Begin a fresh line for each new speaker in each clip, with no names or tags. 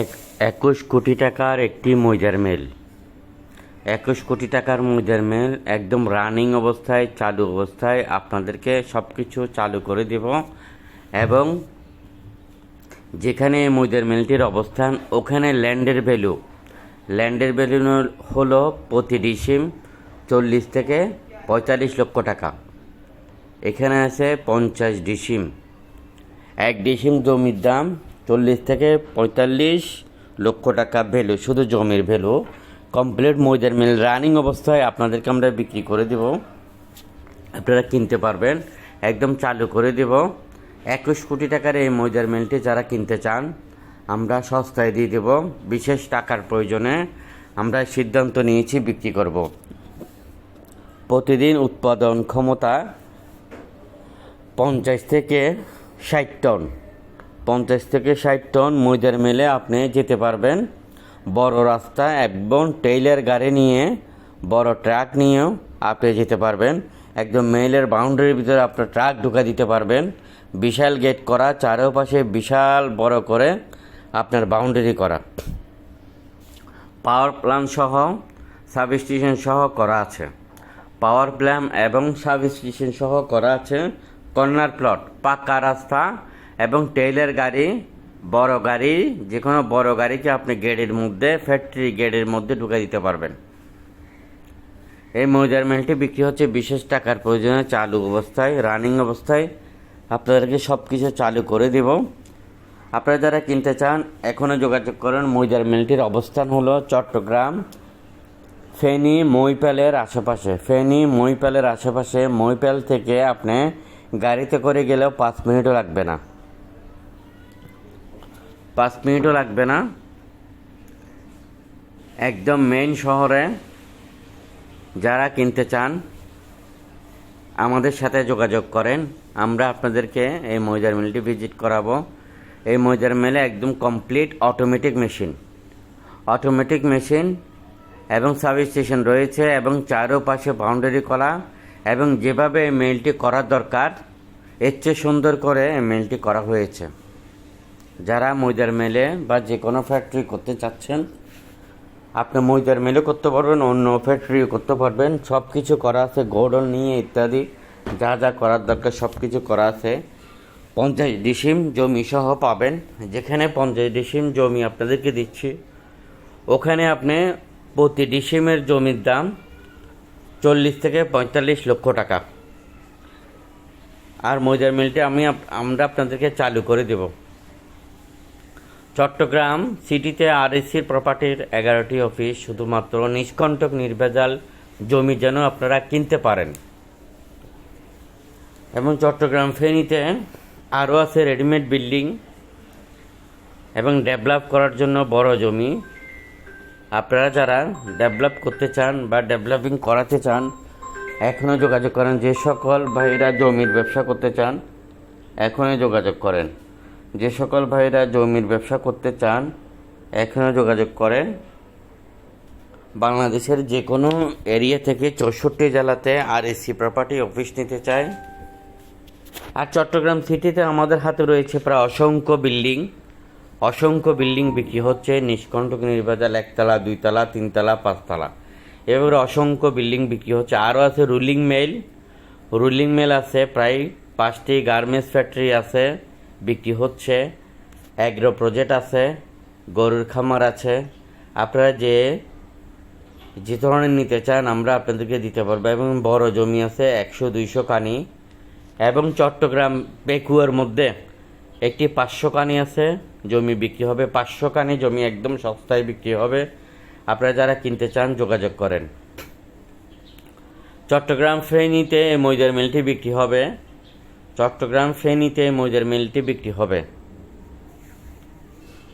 এক, একুশ কোটি টাকার একটি ময়দার মেল। একুশ কোটি টাকার ময়দার মেল একদম রানিং অবস্থায়, চালু অবস্থায় আপনাদেরকে সব কিছু চালু করে দেব এবং যেখানে ময়দার মেলটির অবস্থান, ওখানে ল্যান্ডের ভ্যালু। ল্যান্ডের ভ্যালু হলো প্রতি ডিসিম চল্লিশ থেকে পঁয়তাল্লিশ লক্ষ টাকা। এখানে আছে পঞ্চাশ ডিসিম। এক ডিসিম জমির দাম চল্লিশ থেকে পঁয়তাল্লিশ লক্ষ টাকা ভ্যালু, শুধু জমির ভ্যালু। কমপ্লিট ময়দার মিল রানিং অবস্থায় আপনাদেরকে আমরা বিক্রি করে দেব। আপনারা কিনতে পারবেন, একদম চালু করে দেব। একুশ কোটি টাকার এই ময়দার মিলটি যারা কিনতে চান, আমরা সস্তায় দিয়ে দেব। বিশেষ টাকার প্রয়োজনে আমরা সিদ্ধান্ত নিয়েছি বিক্রি করব। প্রতিদিন উৎপাদন ক্ষমতা পঞ্চাশ থেকে ষাট টন। পঞ্চাশ থেকে ষাট টন ময়দার মেলে আপনি যেতে পারবেন। বড় রাস্তা একদম টেইলার গাড়ি নিয়ে, বড় ট্রাক নিয়েও আপনি যেতে পারবেন। একদম মেলের বাউন্ডারির ভিতরে আপনার ট্রাক ঢুকা দিতে পারবেন। বিশাল গেট করা, চারপাশে বিশাল বড় করে আপনার বাউন্ডারি করা। পাওয়ার প্ল্যান্ট সহ সাব স্টেশন সহ করা আছে। পাওয়ার প্ল্যান্ট এবং সাব স্টেশন সহ করা আছে। কর্নার প্লট, পাকা রাস্তা এবং টেইলার গাড়ি, বড় গাড়ি যে কোনো বড় গাড়িকে আপনি গেটের মধ্যে, ফ্যাক্টরি গেটের মধ্যে ঢুকে দিতে পারবেন। এই মেজারমেন্টটি বিক্রি হচ্ছে বিশেষ টাকার প্রয়োজনে চালু অবস্থায়, রানিং অবস্থায়। আপনাদেরকে সব কিছু চালু করে দেব। আপনারা যারা কিনতে চান এখনও যোগাযোগ করেন। মইদার মিলটির অবস্থান হলো চট্টগ্রাম, ফেনী, মইপালের আশেপাশে। ফেনী, মইপালের আশেপাশে, মইপাল থেকে আপনি গাড়িতে করে গেলেও পাঁচ মিনিটও লাগবে না। পাঁচ মিনিটও লাগবে না। একদম মেইন শহরে যারা কিনতে চান, আমাদের সাথে যোগাযোগ করেন। আমরা আপনাদেরকে এই ময়দার মিলটি ভিজিট করাবো। এই ময়দার মেলে একদম complete automatic machine automatic machine এবং সাব স্টেশন রয়েছে এবং চারোপাশে বাউন্ডারি করা এবং যেভাবে এই মেলটি করার দরকার, এর চেয়ে সুন্দর করে এই মেলটি করা হয়েছে। যারা ময়দার মেলে বা যে কোনো ফ্যাক্টরি করতে চাচ্ছেন, আপনি ময়দার মেলে করতে পারবেন, অন্য ফ্যাক্টরি করতে পারবেন। সব কিছু করা আছে গোডল নিয়ে ইত্যাদি, যা যা করার দরকার সব কিছু করা আছে। পঞ্চাশ ডিসিম জমি সহ পাবেন। যেখানে পঞ্চাশ ডিসিম জমি আপনাদেরকে দিচ্ছি। ওখানে আপনি প্রতি ডিসিমের জমির দাম চল্লিশ থেকে পঁয়তাল্লিশ লক্ষ টাকা। আর ময়দার মিলটি আমি আমরা আপনাদেরকে চালু করে দেব। চট্টগ্রাম সিটিতে আরএসির প্রপার্টির এগারোটি অফিস শুধুমাত্র নিষ্কণ্টক নির্ভেজাল জমি যেন আপনারা কিনতে পারেন। এবং চট্টগ্রাম ফেনীতে আরও আছে রেডিমেড বিল্ডিং এবং ডেভেলপ করার জন্য বড় জমি। আপনারা যারা ডেভেলপ করতে চান বা ডেভেলপিং করাতে চান, এখনও যোগাযোগ করেন। যে সকল ভাইরা জমির ব্যবসা করতে চান, এখনই যোগাযোগ করেন। যে সকল ভাইরা জমির ব্যবসা করতে চান, এখনও যোগাযোগ করেন। বাংলাদেশের যে কোনো এরিয়া থেকে চৌষট্টি জেলাতে আর এসি প্রপার্টি অফিস নিতে চায় আর চট্টগ্রাম সিটিতে আমাদের হাতে রয়েছে প্রায় অসংখ্য বিল্ডিং। অসংখ্য বিল্ডিং বিক্রি হচ্ছে নিষ্কণ্টক নির্বাচাল একতলা, দুইতলা, তিনতলা, পাঁচতলা। এভাবে অসংখ্য বিল্ডিং বিক্রি হচ্ছে। আরও আছে রুলিং মেল। রুলিং মেল আছে, প্রায় পাঁচটি গার্মেন্টস ফ্যাক্টরি আছে। বিক্রি হচ্ছে অ্যাগ্রো প্রজেক্ট আছে, গরুর খামার আছে। আপনারা যে যে ধরনের নিতে চান, আমরা আপনাদেরকে দিতে পারব। এবং বড় জমি আছে একশো দুইশো কানি। এবং চট্টগ্রাম পেকুয়ার মধ্যে একটি পাঁচশো কানি আছে। জমি বিক্রি হবে পাঁচশো কানি। জমি একদম সস্তায় বিক্রি হবে। আপনারা যারা কিনতে চান, যোগাযোগ করেন। চট্টগ্রাম এই ময়দার মিলটি বিক্রি হবে। চট্টগ্রাম ফেনীতে এই মিলটি বিক্রি হবে।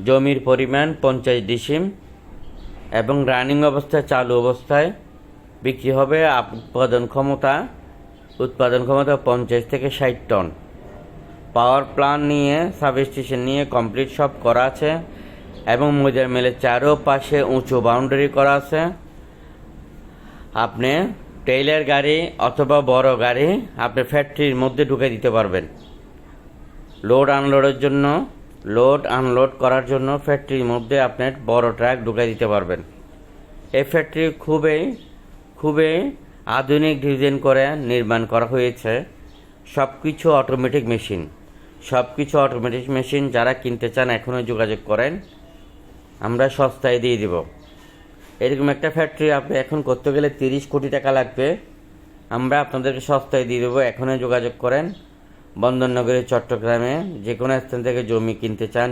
জমির পরিমাণ পঞ্চাশ ডিসিম এবং রানিং অবস্থায় চালু অবস্থায় বিক্রি হবে উৎপাদন ক্ষমতা উৎপাদন ক্ষমতা পঞ্চাশ থেকে ষাট টন। পাওয়ার প্ল্যান্ট নিয়ে সাব স্টেশন নিয়ে কমপ্লিট সব করা আছে এবং মজার মেলের চারোপাশে উঁচু বাউন্ডারি করা আছে। আপনি টেইলার গাড়ি অথবা বড় গাড়ি আপনি ফ্যাক্টরির মধ্যে ঢুকে দিতে পারবেন। লোড আনলোডের জন্য, লোড আনলোড করার জন্য ফ্যাক্টরির মধ্যে আপনার বড় ট্রাক ঢুকে দিতে পারবেন। এই ফ্যাক্টরি খুবই খুবই আধুনিক ডিজাইন করে নির্মাণ করা হয়েছে। সব কিছু অটোমেটিক মেশিন সব কিছু অটোমেটিক মেশিন যারা কিনতে চান এখনও যোগাযোগ করেন। আমরা সস্তায় দিয়ে দিব। এরকম একটা ফ্যাক্টরি আপনি এখন করতে গেলে তিরিশ কোটি টাকা লাগবে। আমরা আপনাদেরকে সস্তায় দিয়ে দেবো। এখনই যোগাযোগ করেন। বন্দরনগরের চট্টগ্রামে যে কোনো স্থান থেকে জমি কিনতে চান